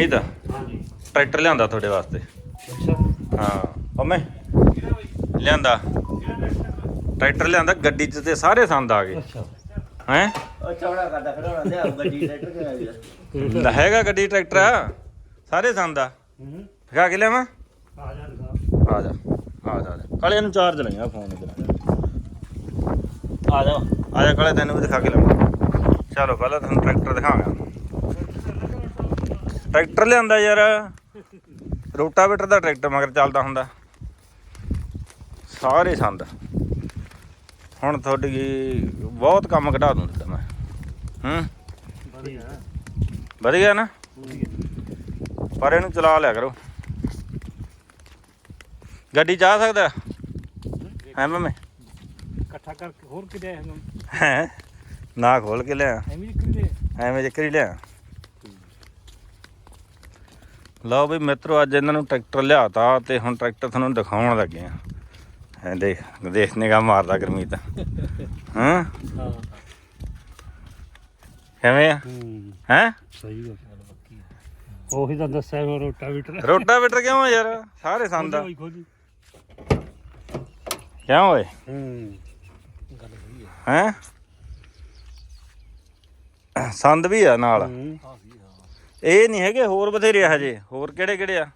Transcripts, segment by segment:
ਇਹ ਤਾਂ ਹਾਂਜੀ। ਟਰੈਕਟਰ ਲਿਆਂਦਾ ਤੁਹਾਡੇ ਵਾਸਤੇ? ਅੱਛਾ। ਹਾਂ। ਪੰਮੇ? ਲਿਆਂਦਾ? ਟਰੈਕਟਰ ਲਿਆਂਦਾ ਗੱਡੀ 'ਚ ਤੇ ਸਾਰੇ ਸੰਦ ਆ ਗਏ। ਅੱਛਾ। ਹੈ? ਉਹ ਚੌੜਾ ਕਰਦਾ ਖੜਾਉਣਾ ਲਿਆ ਗੱਡੀ ਟਰੈਕਟਰ ਕਿਹੜਾ ਵੀ ਹੈਗਾ ਗੱਡੀ ਟਰੈਕਟਰ ਆ। ਸਾਰੇ ਸੰਦ ਆ। ਹੂੰ। ਦਿਖਾ ਕੇ ਲਿਆਵਾਂ? ਆ ਜਾ ਆ ਜਾ। ਆ ਜਾ ਕਾਲੇ ਨੂੰ ਚਾਰਜ ਲਈਆਂ ਫੋਨ ਇਧਰ ਆ ਜਾ। ਆ ਜਾ। ਕਾਲੇ ਤੈਨੂੰ ਵੀ ਦਿਖਾ ਕੇ ਲਿਆਵਾਂ। ਚਲੋ ਪਹਿਲਾਂ ਤੁਹਾਨੂੰ ਟਰੈਕਟਰ ਦਿਖਾਵਾਂਗਾ। ਟਰੈਕਟਰ ਲਿਆਂਦਾ ਯਾਰ। ਰੋਟਾਵੇਟਰ ਦਾ ਟਰੈਕਟਰ ਮਗਰ ਚੱਲਦਾ ਹੁੰਦਾ। ਸਾਰੇ ਸੰਦ। ਹੁਣ ਤੁਹਾਡੀ ਬਹੁਤ ਕੰਮ ਘਟਾ ਦੂੰ ਤੁਹਾਡਾ ਮੈਂ। ਹੂੰ? ਵਧੀਆ। ਵਧੀਆ ਨਾ? ਪਰ ਇਹਨੂੰ ਚਲਾ ਲਿਆ ਕਰੋ। ਗੱਡੀ ਜਾ ਸਕਦਾ? ਹੈ ਮੈਂ ਇਕੱਠਾ ਕਰਕੇ ਹੋਰ ਕਿਤੇ ਹੈ? ਨਾ ਖੋਲ ਕੇ ਲਿਆ। ਐਵੇਂ ਹੀ ਕਿਤੇ? ਐਵੇਂ ਜ਼ਿਕਰ ਲਿਆ। ਲਓ ਵੀ ਮਿੱਤਰੋ ਅੱਜ ਇਹਨਾਂ ਨੂੰ ਟਰੈਕਟਰ ਲਿਆਤਾ ਤੇ ਹੁਣ ਟਰੈਕਟਰ ਤੁਹਾਨੂੰ ਦਿਖਾਉਣ ਲੱਗੇ ਆ। ਹੈ ਦੇਖ ਦੇਖ ਨਿਗਾਹ ਮਾਰਦਾ ਗਰਮੀਤ। ਹਾਂ? ਹਾਂ ਕਿਵੇਂ ਆ? ਹੂੰ। ਸਹੀ ਗੱਲ। ਉਹੀ ਤਾਂ ਦੱਸਿਆ ਉਹ ਰੋਟਾਵੀਟਰ। ਰੋਟਾਵੇਟਰ ਕਿਉਂ ਆ ਯਾਰ? ਸਾਰੇ ਸੰਦ ਆ। ਕਿਉਂ ਓਏ ਹੂੰ ਗੱਲ ਸਹੀ ਹੈ। ਹੈ? ਸੰਦ ਵੀ ਆ ਨਾਲ। ਹੂੰ। ਇਹ ਨਹੀਂ ਹੈਗੇ ਹੋਰ ਬਥੇਰੇ ਆ ਹਜੇ। ਹੋਰ ਕਿਹੜੇ ਕਿਹੜੇ ਆ?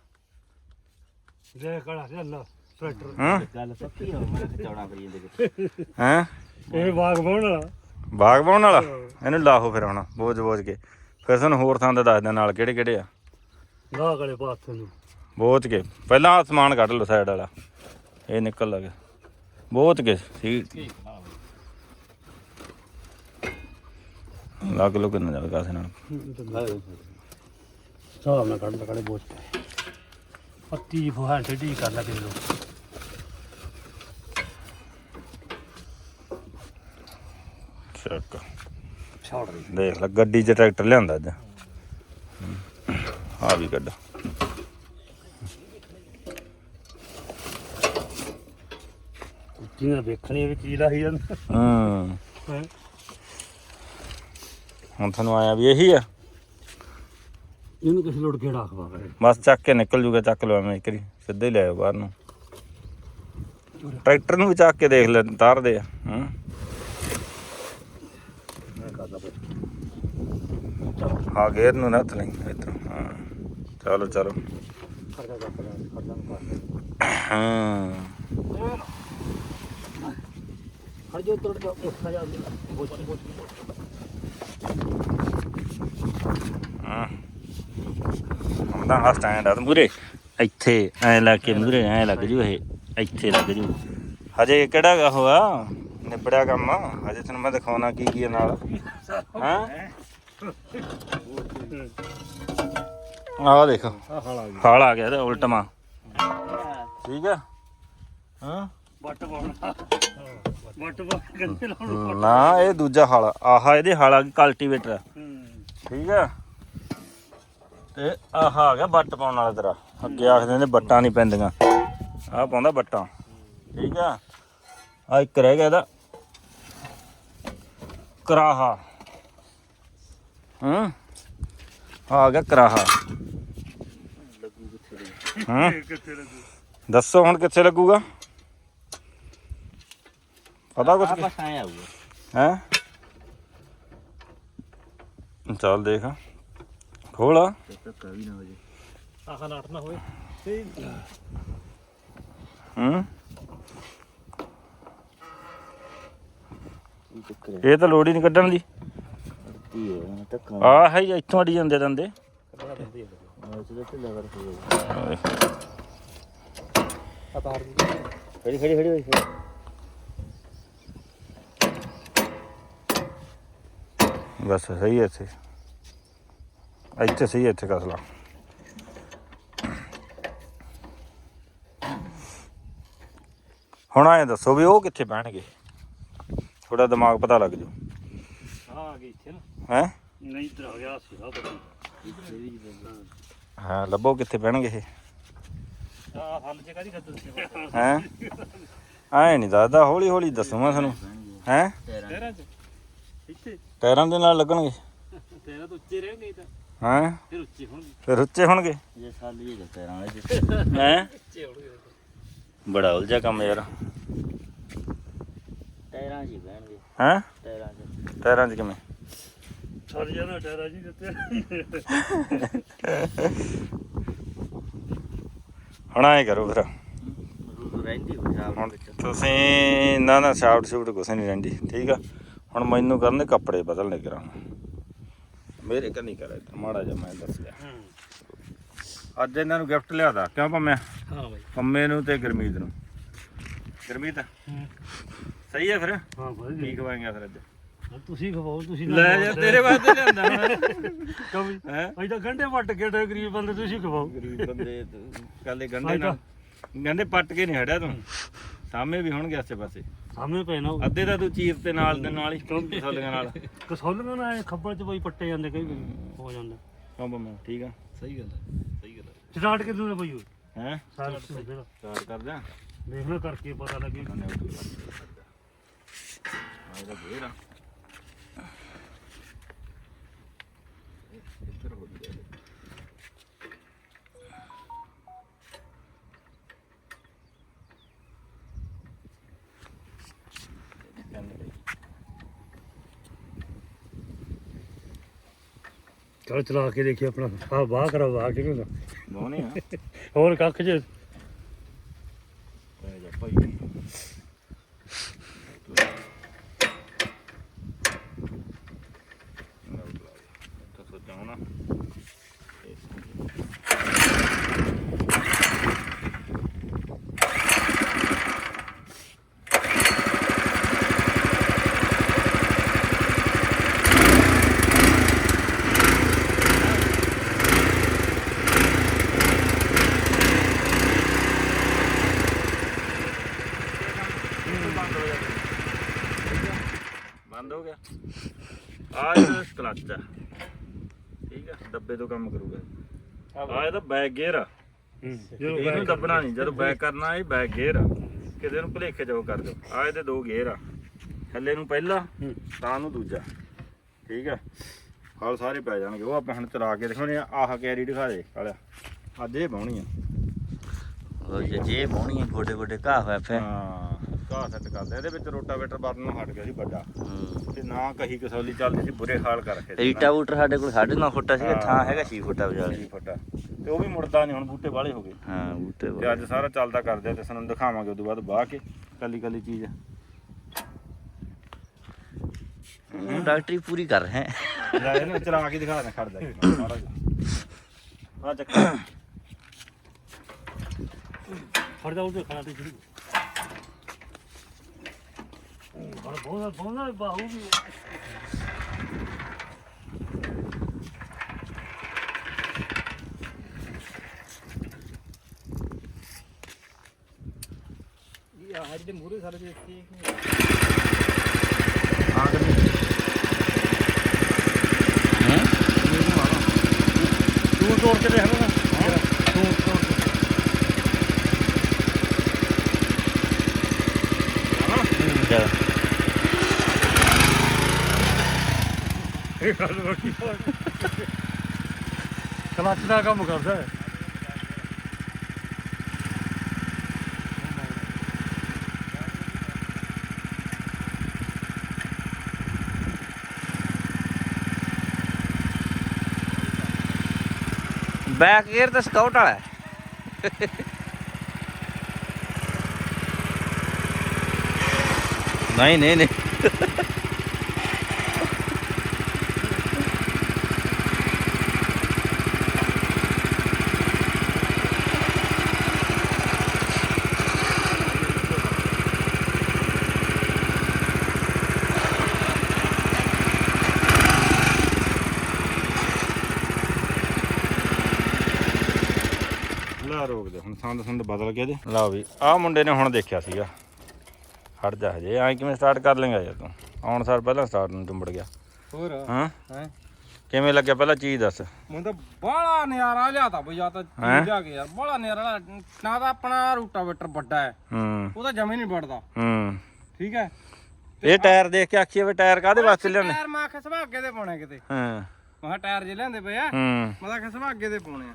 ਜੇ ਕੜਾ ਚੱਲ ਟਰੈਕਟਰ। ਹਾਂ? ਗੱਲ ਪੱਕੀ ਹੋ ਮੈਂ ਚੌੜਾ ਕਰੀ ਜਾਂਦੇ ਹੈ? ਇਹ ਬਾਗ ਬਾਉਣ ਵਾਲਾ। ਬਾਗ ਬਾਉਣ ਵਾਲਾ? ਇਹਨੂੰ ਲਾਹੋ ਫਿਰ ਹੁਣ ਬੋਝ ਬੋਝ ਕੇ। ਫਿਰ ਤੁਹਾਨੂੰ ਹੋਰ ਥਾਂ ਦਾ ਦੱਸ ਦਿਆਂ ਨਾਲ ਕਿਹੜੇ ਕਿਹੜੇ ਆ। ਗਾਹ ਕਲੇ ਪਾਸੇ ਨੂੰ। ਬੋਝ ਕੇ। ਪਹਿਲਾਂ ਆਹ ਸਮਾਨ ਕੱਢ ਲਓ ਸਾਈਡ ਵਾਲਾ। ਇਹ ਨਿਕਲ ਲੱਗ ਬੋਝ ਕੇ ਸੀਟ ਲੱਗ ਲੋ ਕਿੰਨਾ ਜਾਵੇ ਕਾਸੇ ਨਾਲ ਸਾਹ ਨਾ ਕੱਢ ਕੜੇ ਬੋਝ। ਕੇ ਪੱਤੀ ਫੁਹਾਰ ਟੇਢੀ ਕਰ ਲਾ ਕੇ ਲੋ ਚੱਕ। ਛੋੜ ਦੇ। ਦੇਖ ਲੈ ਗੱਡੀ 'ਚ ਟਰੈਕਟਰ ਲਿਆਂਦਾ ਅੱਜ। ਆ ਵੀ ਕੱਢ ਜਿਹਨਾਂ ਵੇਖਣੀ ਵੀ ਚੀਜ਼ ਲਾਹੀ ਜਾਂਦਾ। ਹੂੰ। ਹੈਂ। ਹੁਣ ਤੁਹਾਨੂੰ ਆਇਆ ਵੀ ਇਹੀ ਆ। ਇਹਨੂੰ ਕਿਸੇ ਲੋੜ ਕਿਹੜਾ ਖਵਾ ਕਰੇ ਬਸ ਚੱਕ ਕੇ ਨਿਕਲ ਜੂਗਾ ਚੱਕ ਲਓ ਐਵੇਂ ਕਰੀ ਸਿੱਧਾ ਹੀ ਲੈ ਆਓ ਬਾਹਰ ਨੂੰ। ਟਰੈਕਟਰ ਨੂੰ ਵੀ ਚੱਕ ਕੇ ਦੇਖ ਲੈ ਤਾਰਦੇ ਆ ਹੂੰ। ਹਾਂ ਗੇਰ ਨੂੰ ਨਾ ਹੱਥ ਲਈ ਇੱਧਰ ਹਾਂ। ਚਲੋ ਚਲੋ। ਹਾਂ। ਹਰ ਜੋ ਉੱਠ ਜਾ ਹਾਂ। ਹੁੰਦਾ ਹਾਂ ਸਟੈਂਡ ਆ ਮੂਰੇ ਇੱਥੇ ਐ ਲਾ ਕੇ ਮੂਰੇ ਐ ਲੱਗ ਜੂ ਇਹ। ਇੱਥੇ ਲੱਗ ਜੂ। ਹਜੇ ਕਿਹੜਾ ਗਾ ਹੋਆ ਨਿਬੜਿਆ ਕੰਮ। ਹਜੇ ਤੁਹਾਨੂੰ ਮੈਂ ਦਿਖਾਉਣਾ ਕੀ ਕੀ ਆ ਨਾਲ। ਹਾਂ? ਆਹ ਦੇਖੋ। ਆ ਹਾਲ ਆ ਗਿਆ ਆ ਇਹਦਾ ਉਲਟਮਾ ਠੀਕ ਆ? ਹਾਂ? ਵੱਟ ਪਾਉਣਾ ਵੱਟ ਪਾ ਗੰਦੇ ਲਾਉਣ ਨਾ ਇਹ ਦੂਜਾ ਹਲ ਆਹ ਇਹਦੇ ਹਲ ਆ ਕਲਟੀਵੇਟਰ ਠੀਕ ਆ? ਤੇ ਆਹ ਆ ਗਿਆ ਬੱਟ ਪਾਉਣ ਵਾਲਾ ਤੇਰਾ। ਅੱਗੇ ਆਖਦੇ ਨੇ ਬੱਟਾਂ ਨਹੀਂ ਪੈਂਦੀਆਂ। ਆਹ ਪਾਉਂਦਾ ਬੱਟਾਂ ਠੀਕ ਆ? ਆ ਇੱਕ ਰਹਿ ਗਿਆ ਇਹਦਾ। ਕਰਾਹਾ। ਹੂੰ? ਆ ਗਿਆ ਕਰਾਹਾ। ਹੂੰ? ਦੱਸੋ ਹੁਣ ਕਿੱਥੇ ਲੱਗੂਗਾ? ਪਤਾ ਕੁਛ ਸਾਇਆ ਆਊਗਾ। ਹੈ? ਚੱਲ ਦੇਖ। ਖੋਲ ਆ। ਤੇ ਧੱਕਾ ਵੀ ਨਾ ਹੋ ਜੇ ਆਹ ਨਾਟ ਨਾ ਹੋਏ। ਤੇ ਹੂੰ। ਇਹ ਚੱਕਰ ਇਹ ਤਾਂ ਲੋੜ ਹੀ ਨਹੀਂ ਕੱਢਣ ਦੀ। ਕੀ ਹੈ ਧੱਕਾ। ਆਹ ਹੈ ਹੀ ਇੱਥੋਂ ਅੜੀ ਜਾਂਦੇ ਦੰਦੇ। ਖੜੀ ਖੜੀ ਖੜੀ ਹੋਈ ਬਸ ਸਹੀ ਹੈ ਇੱਥੇ। ਇੱਥੇ ਸਹੀ ਇੱਥੇ ਕਸਲਾ ਹੁਣ ਆਏ ਦੱਸੋ ਵੀ ਉਹ ਕਿੱਥੇ ਬਹਿਣਗੇ? ਥੋੜਾ ਦਿਮਾਗ ਪਤਾ ਲੱਗ ਜੂ ਆ ਗਈ ਇੱਥੇ ਨਾ। ਹੈ? ਨਹੀਂ ਇੱਧਰ ਆ ਗਿਆ ਬੜੀ ਹਾਂ ਲੱਭੋ ਕਿੱਥੇ ਬਹਿਣਗੇ ਇਹ। ਆ ਹੱਲ ਚ ਕਾਦੀ ਖੱਦਰ ਸੀ? ਹੈ? ਐ ਨਹੀਂ ਦੱਸਦਾ ਹੌਲੀ ਹੌਲੀ ਦੱਸੂ ਮੈਂ ਤੁਹਾਨੂੰ। ਹੈ? ਤੇਰਾ ਚ। ਇੱਥੇ। ਟਾਇਰਾਂ ਦੇ ਨਾਲ ਲੱਗਣਗੇ। ਤੇਰਾ ਤਾਂ ਉੱਚੇ ਰਹਿ ਗਈ ਤਾਂ। ਹਾਂ? ਫਿਰ ਉੱਚੇ ਹੋਣਗੇ। ਫਿਰ ਉੱਚੇ ਹੋਣਗੇ? ਜੇ ਸਾਲੀ ਇਹ ਟਾਇਰਾਂ ਵਾਲੇ ਜਿੱਥੇ ਹੈ? ਉੱਚੇ ਹੋਣਗੇ ਬੜਾ ਉਲਝਾ ਕੰਮ ਯਾਰ। ਟਾਇਰਾਂ ਹੀ ਬਹਿਣਗੇ। ਹੈ? ਟਾਇਰਾਂ 'ਚ ਟਾਇਰਾਂ 'ਚ ਕਿਵੇਂ? ਛੱਡ ਜਾਣਾ ਟਾਇਰਾ ਜੀ ਦਿੱਤੇ। ਹੁਣ ਐ ਕਰੋ ਫਿਰ। ਤੁਸੀਂ ਨਾ ਨਾ ਸ਼ਾਫਟ ਸ਼ੂਟ ਕੁਛ ਨਹੀਂ ਰਹਿੰਦੀ ਠੀਕ ਆ? ਹੁਣ ਮੈਨੂੰ ਕਰਨੇ ਕੱਪੜੇ ਬਦਲਨੇ ਕਰਾਂ ਮੇਰੇ ਕਾ ਨਹੀਂ ਕਰਾ ਮਾੜਾ ਜਿਹਾ ਮੈਂ ਦੱਸ ਲਿਆ ਅੱਜ ਇਹਨਾਂ ਨੂੰ ਗਿਫਟ ਲਿਆਦਾ ਕਿਉਂ ਪੰਮਿਆ? ਹਾਂ ਬਾਈ। ਪੰਮੇ ਨੂੰ ਤੇ ਗੁਰਮੀਤ ਨੂੰ। ਗੁਰਮੀਤ ਸਹੀ ਹੈ ਫਿਰ? ਹਾਂ ਕੀ ਵਧੀਆ ਖਵਾਏਗਾ ਫਿਰ ਅੱਜ? ਤੁਸੀਂ ਖਵਾਓ ਤੁਸੀਂ ਲੈ ਯਾਰ ਤੇਰੇ ਵਾਸਤੇ ਲਿਆਂਦਾ ਮੈਂ। ਕਵੀ ਹੈ? ਅਜੇ ਤਾਂ ਗੰਢੇ ਵੱਟ ਕੇ ਤੇ ਗਰੀਬ ਬੰਦੇ ਤੁਸੀਂ ਖਵਾਓ। ਗਰੀਬ ਬੰਦੇ ਕੱਲੇ ਗੰਡੇ ਨਾਲ ਗੰਡੇ ਪੱਟ ਕੇ ਨਹੀਂ ਹਟਿਆ ਤੂੰ। ਸਾਹਮਣੇ ਵੀ ਹੋਣਗੇ ਆਸੇ ਪਾਸੇ ਸਾਹਮਣੇ ਪੈਣਾ ਅੱਧੇ ਤਾਂ ਤੂੰ ਚੀਰ ਤੇ ਨਾਲ ਦੇ ਨਾਲ ਹੀ ਕਸੌਲੀਆਂ ਨਾਲ। ਕਸੌਲੀਆਂ ਨਾਲ ਖੱਬਲ ਚ ਬਈ ਪੱਟੇ ਜਾਂਦੇ ਕਈ ਵਾਰੀ ਹੋ ਜਾਂਦਾ। ਕਿਉਂ ਪੰਮੇ ਠੀਕ ਆ। ਸਹੀ ਗੱਲ ਹੈ ਸਹੀ ਗੱਲ ਹੈ ਸਟਾਰਟ ਕਿਦੋਂ ਨੇ ਬਈ ਉਹ? ਹੈ? ਸਾਲ ਤੋਂ ਸਟਾਰਟ ਕਰ ਦਿਆਂ ਦੇਖਣਾ ਕਰਕੇ ਪਤਾ ਲੱਗੇ। ਕੰਨੇ ਉੱਤੇ ਆ ਇਹਦਾ ਘੇਰ ਆ। ਚਲ ਚਲਾ ਕੇ ਦੇਖੀ ਆਪਣਾ ਆ ਬਾਹ ਕਰਾ ਬਾਹ ਕਿਵੇਂ ਦਾ ਬੋਨੇ ਆ। ਹੋਰ ਕੱਖ ਜੇ ਪੈ ਜਾ ਭਾਈ ਤਾਂ ਸੋਚਾਂ ਨਾ ਬੰਦ ਹੋ ਗਿਆ ਆ ਇਹਦਾ ਕਲੱਚ ਆ ਠੀਕ ਆ ਡੱਬੇ ਤੋਂ ਕੰਮ ਕਰੂਗਾ ਆ ਇਹਦਾ ਬੈਕ ਗੇਅਰ ਆ। ਜਦੋਂ ਇਹਨੂੰ ਦੱਬਣਾ ਨਹੀਂ ਜਦੋਂ ਬੈਕ ਕਰਨਾ ਇਹ ਬੈਕ ਗੇਅਰ ਆ। ਕਿਤੇ ਨੂੰ ਭਲੇਖੇ ਜਾਓ ਕਰ ਦਿਓ। ਆ ਇਹਦੇ ਦੋ ਗੇਅਰ ਆ। ਥੱਲੇ ਨੂੰ ਪਹਿਲਾ। ਤਾਂ ਨੂੰ ਦੂਜਾ। ਠੀਕ ਆ? ਹਾਲ ਸਾਰੇ ਪੈ ਜਾਣਗੇ। ਉਹ ਆਪਾਂ ਹੁਣ ਚਲਾ ਕੇ ਦਿਖਾਉਣੇ ਆ। ਆਹ ਕੈਰੀ ਦਿਖਾ ਦੇ ਕਾਲਿਆ ਅੱਜ ਇਹ ਬਾਉਣੀ ਆ। ਉਹ ਜੇ ਜੇ ਪਾਉਣੀ ਹੈ ਗੋਡੇ ਗੋਡੇ ਘਾਹ ਹੋਇਆ ਫੇ ਹਾਂ। ਘਾਹ ਸੈੱਟ ਕਰਦੇ ਇਹਦੇ ਵਿੱਚ ਰੋਟਾਵੇਟਰ ਬਟਨ ਨੂੰ ਹਟ ਗਿਆ ਸੀ ਵੱਡਾ। ਹੂੰ। ਤੇ ਨਾ ਕਹੀ ਕਸੌਲੀ ਚੱਲਦੀ ਸੀ ਬੁਰੇ ਹਾਲ ਕਰ ਰੱਖੇ ਸੀ ਰੀਟਾ ਬੂਟਰ ਸਾਡੇ ਕੋਲ 9.5 ਫੁੱਟਾ ਸੀਗਾ ਹਾਂ। ਥਾਂ ਹੈਗਾ 6 ਫੁੱਟਾ ਵਿਚਾਲੇ ਜੀ ਫਟਾ। ਤੇ ਉਹ ਵੀ ਮੁੜਦਾ ਨਹੀਂ ਹੁਣ ਬੂਟੇ ਵਾਲੇ ਹੋ ਗਏ। ਹਾਂ ਬੂਟੇ ਤੇ ਅੱਜ ਸਾਰਾ ਚੱਲਦਾ ਕਰਦੇ ਆ ਤੇ ਸਾਨੂੰ ਦਿਖਾਵਾਂਗੇ ਉਦੋਂ ਬਾਅਦ ਬਾਹ ਕੇ ਕੱਲੀ ਕੱਲੀ ਚੀਜ਼। ਹੁਣ ਡਾਕਟਰੀ ਪੂਰੀ ਕਰ ਰਹੇ ਹੈ। ਲੈ ਇਹਨੂੰ ਚਲਾ ਕੇ ਦਿਖਾ ਦੇ ਖੜਦਾ ਜਿਹਾ। ਆ ਚੱਕਰ। ਫੜ ਜਾ ਉਹਦੇ ਖਾਣਾ ਤੇ ਸ਼ੁਰੂ ਬੜਾ ਬਹੁਤ ਬਹੁਤ ਬਾਹੂ ਵੀ ਇਹ ਆ ਜਿਹੜੇ ਮੂਰੇ ਸਾਰੇ ਦੇ ਇੱਥੇ ਆ ਕਰ ਤੂੰ ਤੋੜ ਕੇ ਦੇਖ ਲੈ ਨਾ ਤੂੰ ਤੋੜ ਕੇ ਚਲ ਇਹ ਗੱਲ ਵੱਡੀ ਕਲੱਚ ਦਾ ਕੰਮ ਕਰਦਾ ਹੈ। ਬੈਕ ਗੇਅਰ ਤਾਂ ਸਕਾਊਟ ਵਾਲਾ ਹੈ। ਨਹੀਂ ਨਹੀਂ ਨਹੀਂ। ਸੰਦ ਸੰਦ ਬਦਲ ਗਿਆ ਜੇ। ਲਓ ਵੀ ਆਹ ਮੁੰਡੇ ਨੇ ਹੁਣ ਦੇਖਿਆ ਸੀਗਾ। ਹਟ ਜਾ ਹਜੇ ਐਂ ਕਿਵੇਂ ਸਟਾਰਟ ਕਰ ਲੇਗਾ ਯਾਰ ਤੂੰ? ਆਉਣ ਸਾਰ ਪਹਿਲਾਂ ਸਟਾਰਟ ਨੂੰ ਚੁੰਬੜ ਗਿਆ। ਹੋਰ ਹਾਂ? ਹੈ? ਕਿਵੇਂ ਲੱਗਿਆ ਪਹਿਲਾਂ ਚੀਜ਼ ਦੱਸ? ਮੈਨੂੰ ਤਾਂ ਬੜਾ ਨਿਆਰਾ ਲਿਆਤਾ ਬਈ ਜਾਂ ਤਾਂ? ਚੀਜ਼ ਕੇ ਯਾਰ ਬੜਾ ਨਿਆਰਾ। ਨਾ ਤਾਂ ਆਪਣਾ ਰੂਟਾਵੇਟਰ ਵੱਡਾ ਹੈ। ਹੂੰ। ਉਹ ਤਾਂ ਜਮੇ ਨਹੀਂ ਵੱਡਦਾ ਹੂੰ। ਠੀਕ ਹੈ? ਇਹ ਟਾਇਰ ਦੇਖ ਕੇ ਆਖੀਏ ਵੀ ਟਾਇਰ ਕਾਦੇ ਵਾਸਤੇ ਲਿਆਉਂਦੇ ਟਾਇਰ ਮਾਖੇ ਸੁਭਾਗੇ ਦੇ ਪਾਉਣੇ ਕਿਤੇ। ਹਾਂ। ਕਿਹਾ ਟਾਇਰ ਜੇ ਲਿਆਂਦੇ ਪਏ ਆ ਹੂੰ। ਮੈਂ ਤਾਂ ਕਿਹਾ ਅੱਗੇ ਦੇ ਪਾਉਣੇ ਆ।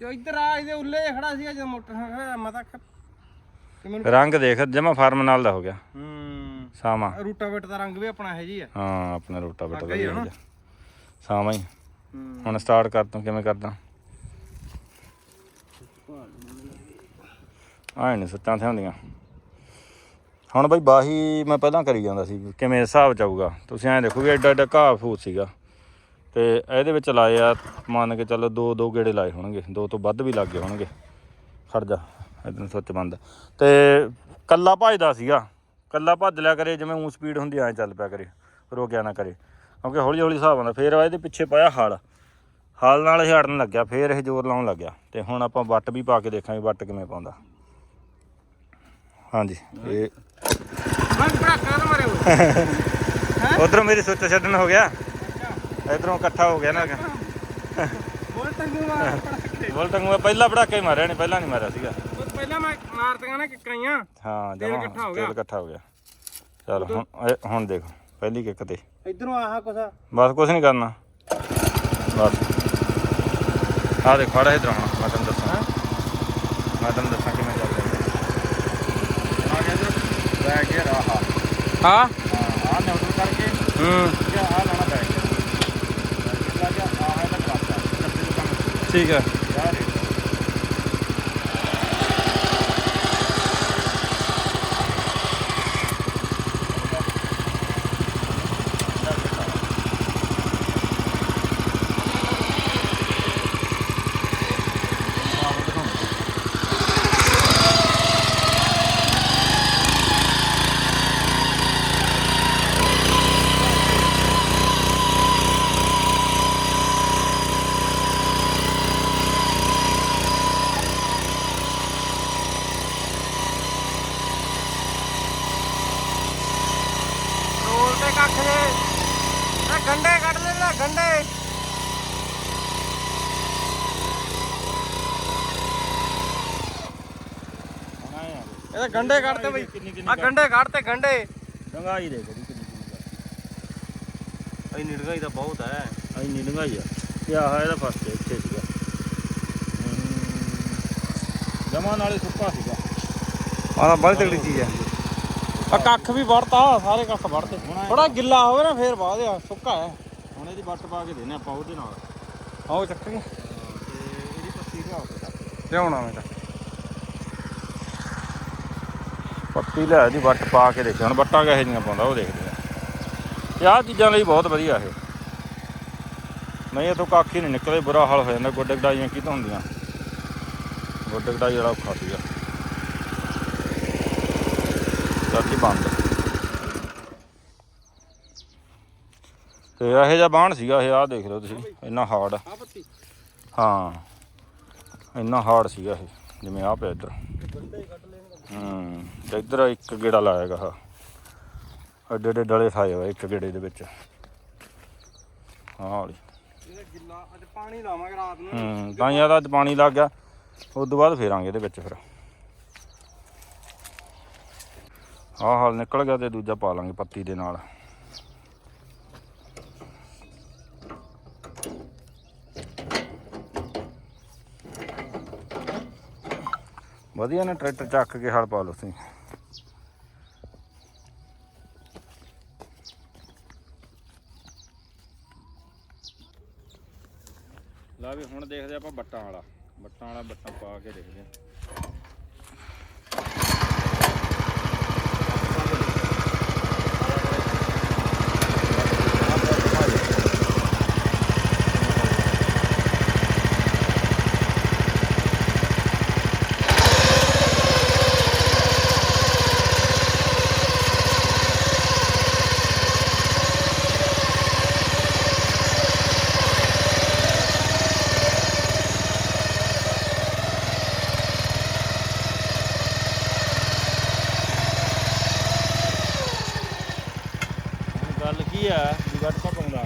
ਤੇ ਇੱਧਰ ਆ ਇਹਦੇ ਉੱਲੇ ਜਿਹੇ ਖੜਾ ਸੀਗਾ ਜਦੋਂ ਮੋਟਰਸਾਈਕਲ ਖੜਾ ਮੈਂ ਤਾਂ ਕਿਹਾ ਕਿ ਮੈਨੂੰ ਰੰਗ ਦੇਖ ਜਮਾ ਫਾਰਮ ਨਾਲ ਦਾ ਹੋ ਗਿਆ। ਹੂੰ। ਸਾਮਾ ਰੂਟਾਵੇਟ ਦਾ ਰੰਗ ਵੀ ਆਪਣਾ ਹੈ ਜੀ ਆ ਹਾਂ ਆਪਣਾ ਰੋਟਾ ਬਟਾ ਲੱਗਾ ਹੀ ਆ ਨਾ। ਵਧੀਆ। ਸਾਮਾ ਹੀ। ਹੂੰ। ਹੁਣ ਸਟਾਰਟ ਕਰ ਤੂੰ ਕਿਵੇਂ ਕਰਦਾ? ਆਏ ਨੇ ਸੁੱਤਾਂ ਤੇ ਹੁੰਦੀਆਂ ਹੁਣ ਬਈ ਬਾਹੀ ਮੈਂ ਪਹਿਲਾਂ ਕਰੀ ਜਾਂਦਾ ਸੀ ਕਿਵੇਂ ਹਿਸਾਬ ਚ ਆਊਗਾ? ਤੁਸੀਂ ਐਂ ਦੇਖੋ ਵੀ ਐਡਾ ਐਡਾ ਘਾਹ ਫੂਸ ਸੀਗਾ। ਤੇ ਇਹਦੇ ਵਿੱਚ ਲਾਏ ਆ ਮੰਨ ਕੇ ਚੱਲੋ ਦੋ ਦੋ ਗੇੜੇ ਲਾਏ ਹੋਣਗੇ ਦੋ ਤੋਂ ਵੱਧ ਵੀ ਲੱਗੇ ਹੋਣਗੇ। ਖੜ ਜਾ ਇਦਾਂ ਸੁੱਚ ਬੰਦ। ਤੇ ਕੱਲਾ ਭੱਜਦਾ ਸੀਗਾ ਕੱਲਾ ਭੱਜ ਲਿਆ ਕਰੇ ਜਿਵੇਂ ਉਹ ਸਪੀਡ ਹੁੰਦੀ ਐਂ ਚੱਲ ਪਿਆ ਕਰੇ ਰੋਕਿਆ ਨਾ ਕਰੇ। ਕਿਉਂਕਿ ਹੌਲੀ ਹੌਲੀ ਹਿਸਾਬ ਆਉਂਦਾ ਫੇਰ ਇਹਦੇ ਪਿੱਛੇ ਪਾਇਆ ਹਲ। ਹਲ ਨਾਲ ਇਹ ਹੜਨ ਲੱਗਿਆ ਫੇਰ ਇਹ ਜ਼ੋਰ ਲਾਉਣ ਲੱਗਿਆ। ਤੇ ਹੁਣ ਆਪਾਂ ਵੱਟ ਵੀ ਪਾ ਕੇ ਦੇਖਾਂਗੇ ਵੱਟ ਕਿਵੇਂ ਪਾਉਂਦਾ। ਹਾਂਜੀ ਇਹ ਉਧਰੋਂ ਮੇਰੀ ਸੁੱਚ ਛੱਡਣ ਹੋ ਗਿਆ। ਇਧਰੋਂ ਇਕੱਠਾ ਹੋ ਗਿਆ ਨਾ ਬੋਲ ਤੰਗੂ ਮਾਰ ਭੜਾਕੇ ਬੋਲ ਤੰਗੂ ਪਹਿਲਾ ਪੜਾਕਾ ਮਾਰਿਆ ਨਹੀਂ ਪਹਿਲਾਂ ਨਹੀਂ ਮਾਰਿਆ ਸੀਗਾ। ਪਹਿਲਾਂ ਮੈਂ ਮਾਰਤੀਆਂ ਨਾ ਕਿੱਕਾਂ ਹਾਂ ਤੇਲ ਜਮਾਂ ਇਕੱਠਾ ਹੋ ਤੇਲ ਗਿਆ। ਇਕੱਠਾ ਹੋ ਗਿਆ। ਚਲ ਹੁਣ ਇਹ- ਹੁਣ ਦੇਖ ਪਹਿਲੀ ਕਿੱਕ ਤੇ। ਇਧਰੋਂ ਆਹ ਕੁਛ ਬਸ ਕੁਝ ਨਹੀਂ ਕਰਨਾ। ਬਸ। ਆ ਦੇ ਖੜਾ ਇਧਰ ਹੁਣ ਮੈਂ ਤੈਨੂੰ ਦੱਸਾਂ। ਮੈਂ ਤੈਨੂੰ ਦੱਸਾਂ ਕਿਵੇਂ ਚੱਲਦਾ ਆ ਗਿਆ ਇਧਰ। ਬੈਕ ਗਿਆ ਆਹ ਹਾਂ? ਆ ਨਿਊਟਰਲ ਕਰਕੇ। ਹੂੰ। ਆ ਲਾਣਾ ਬੈਕ ਗਿਆ ਲੱਗ ਗਿਆ ਆ ਹੈ ਤੋਂ ਕੰਮ ਠੀਕ ਹੈ। ਯਾਰ ਇਹ ਰੋਲ ਤੇ ਕੱਖ ਦੇ ਇਹ ਗੰਡੇ ਕੱਢ ਲੈ ਨਾ ਗੰਡੇ ਇਹਦੇ ਗੰਡੇ ਕੱਢ ਤੇ ਕਿੰਨੀ ਬਈ ਕਿੰਨੀ ਆ ਗੰਡੇ ਕੱਢ ਤੇ ਗੰਡੇ। ਡੰਗਾਈ ਦੇ ਕਿੰਨੀ ਕਿੰਨੀ ਅਈ ਨਿੜਗਾਈ ਤਾਂ ਬਹੁਤ ਹੈ। ਆਈ ਨੀ ਡੰਗਾਈ ਆ। ਤੇ ਆਹ ਇਹਦਾ ਫਸਟ ਇੱਥੇ ਸੀਗਾ। ਜਮਾ ਨਾਲੇ ਸੁੱਕਾ ਸੀਗਾ। ਆਹ ਬੜੀ ਤਗੜੀ ਚੀਜ਼ ਹੈ ਆ ਕੱਖ ਵੀ ਵੜਤਾ ਸਾਰੇ ਕੱਖ ਵੜਤੇ। ਥੋੜਾ ਗਿੱਲਾ ਹੋਵੇ ਨਾ ਫੇਰ ਬਾਅਦ ਆ ਸੁੱਕਾ ਹੈ। ਹੁਣ ਇਹਦੀ ਵੱਟ ਪਾ ਕੇ ਦੇਣੇ ਆਪਾਂ ਉਹਦੇ ਨਾਲ। ਆਓ ਚੱਕ ਕੇ। ਤੇ ਇਹਦੀ ਪੱਤੀ ਲਿਆਓ ਲਿਆਉਣਾ ਮੈਂ ਤਾਂ। ਪੱਤੀ ਲਿਆ ਦੀ ਵੱਟ ਪਾ ਕੇ ਦੇਖੋ। ਹੁਣ ਵੱਟਾਂ ਕਿਹੋ ਜਿਹੀਆਂ ਪਾਉਂਦਾ ਉਹ ਦੇਖਦੇ ਆ। ਆਹ ਚੀਜ਼ਾਂ ਲਈ ਬਹੁਤ ਵਧੀਆ ਇਹ। ਨਹੀਂ ਇਹ ਤੋਂ ਕੱਖ ਹੀ ਨਹੀਂ ਨਿਕਲੇ ਬੁਰਾ ਹਾਲ ਹੋ ਜਾਂਦਾ। ਗੋਡੇ ਗਡਾਈਆਂ ਕੀ ਤੋਂ ਹੁੰਦੀਆਂ ਗੋਡੇ ਗਡਾਈ ਵਾਲਾ ਔਖਾ ਸੀਗਾ। ਚੱਲ ਬੰਦ। ਤੇ ਇਹੋ ਜਿਹਾ ਬਾਣ ਸੀਗਾ ਇਹ ਆਹ ਦੇਖ ਲਓ ਤੁਸੀਂ ਇੰਨਾ ਹਾਰਡ ਆ ਹਾਂ ਇੰਨਾ ਹਾਰਡ ਸੀਗਾ ਇਹ ਜਿਵੇਂ ਆ ਪਿਆ ਇੱਧਰ। ਹੂੰ ਤੇ ਇੱਧਰ ਇੱਕ ਗੇੜਾ ਲਾਏਗਾ ਆ ਐਡੇ ਐਡੇ ਡਲੇ ਖਾਏ ਹੋਏ ਇੱਕ ਗੇੜੇ ਦੇ ਵਿੱਚ। ਹਾਂ ਹੌਲੀ ਗਿੱਲਾ ਅੱਜ ਪਾਣੀ ਲਾਵਾਂਗੇ ਰਾਤ ਨੂੰ। ਹੂੰ ਤਾਂ ਜ਼ਿਆਦਾ ਅੱਜ ਪਾਣੀ ਲੱਗ ਗਿਆ। ਉਸ ਤੋਂ ਬਾਅਦ ਫੇਰਾਂਗੇ ਇਹਦੇ ਵਿੱਚ ਫਿਰ। ਆਹ ਹਾਲ ਨਿਕਲ ਗਿਆ ਤੇ ਦੂਜਾ ਪਾ ਲਾਂਗੇ ਪੱਤੀ ਦੇ ਨਾਲ। ਵਧੀਆ ਨੇ ਟਰੈਕਟਰ ਚੱਕ ਕੇ ਹਲ ਪਾ ਲਓ ਤੁਸੀਂ। ਲਾ ਵੀ ਹੁਣ ਦੇਖਦੇ ਆਪਾਂ ਬੱਟਾਂ ਵਾਲਾ। ਬੱਟਾਂ ਵਾਲਾ ਬੱਟਾਂ ਪਾ ਕੇ ਦੇਖਦੇ ਹਾਂ ਹੁਣ ਗੱਲ ਕੀ ਆ ਵੀ ਵੱਟ ਪਾ ਪਾਉਂਦਾ।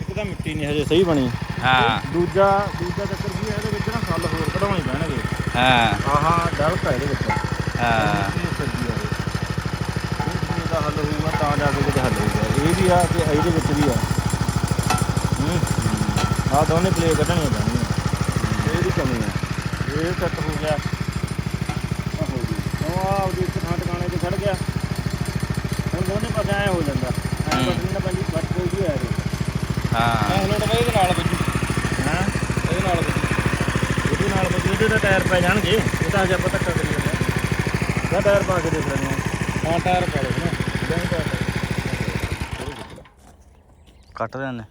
ਇੱਕ ਤਾਂ ਮਿੱਟੀ ਨਹੀਂ ਹਜੇ ਸਹੀ ਬਣੀ। ਹਾਂ। ਦੂਜਾ ਦੂਜਾ ਚੱਕਰ ਕੀ ਹੈ ਇਹਦੇ ਵਿੱਚ ਨਾ ਖੱਲ ਹੋਰ ਕਢਾਉਣੇ ਪੈਣਗੇ। ਹਾਂ। ਆਹਾ ਡਲਕ ਹੈ ਇਹਦੇ ਵਿੱਚ। ਹਾਂ। ਇਹ ਸੱਜੀ ਆ ਇਹ। ਇਹ ਦਾ ਹੱਲ ਹੋਊਗਾ ਤਾਂ ਜਾ ਕੇ ਕਿਤੇ ਹੱਲ ਹੋਊਗਾ। ਇਹ ਵੀ ਆ ਕਿ ਇਹਦੇ ਵਿੱਚ ਵੀ ਆ। ਆ ਦੋਨੇ ਪਲੇ ਕੱਢਣੀਆਂ ਪੈਣੀਆਂ ਇਹਦੀ ਕਮੀ ਆ। ਇਹ ਕੱਟ ਹੋ ਗਿਆ। ਹੋ ਗਈ। ਉਹ ਆ ਉਹਦੀ ਇੱਕ ਥਾਂ ਟਿਕਾਣੇ ਤੇ ਖੜ ਗਿਆ। ਦੋਨੇ ਪਾਸੇ ਐ ਹੋ ਜਾਂਦਾ। ਐ ਹੂੰ। ਬਟਨ ਨਾ ਬੰਦੀ ਬੱਟ ਕੋਈ ਵੀ ਆ ਰਿਹਾ ਹਾਂ। ਇਹ ਲੋਟ ਬਈ ਇਹਦੇ ਨਾਲ ਬੱਜੂ ਹਾਂ? ਇਹਦੇ ਨਾਲ ਬੱਜੂ ਇਹਦੇ ਨਾਲ ਬਸ ਇਹਦੇ ਤਾਂ ਟਾਇਰ ਪੈ ਜਾਣਗੇ। ਇਹ ਤਾਂ ਅਜੇ ਆਪਾਂ ਧੱਕਾ ਕਰੀ ਜਾਂਦੇ ਆ ਟਾਇਰ ਪਾ ਕੇ ਦੇਖ ਲੈਂਦੇ ਆ ਹਾਂ ਟਾਇਰ ਪਾ ਲਓ ਨਾ। ਕੱਟ ਦੇ ਨੇ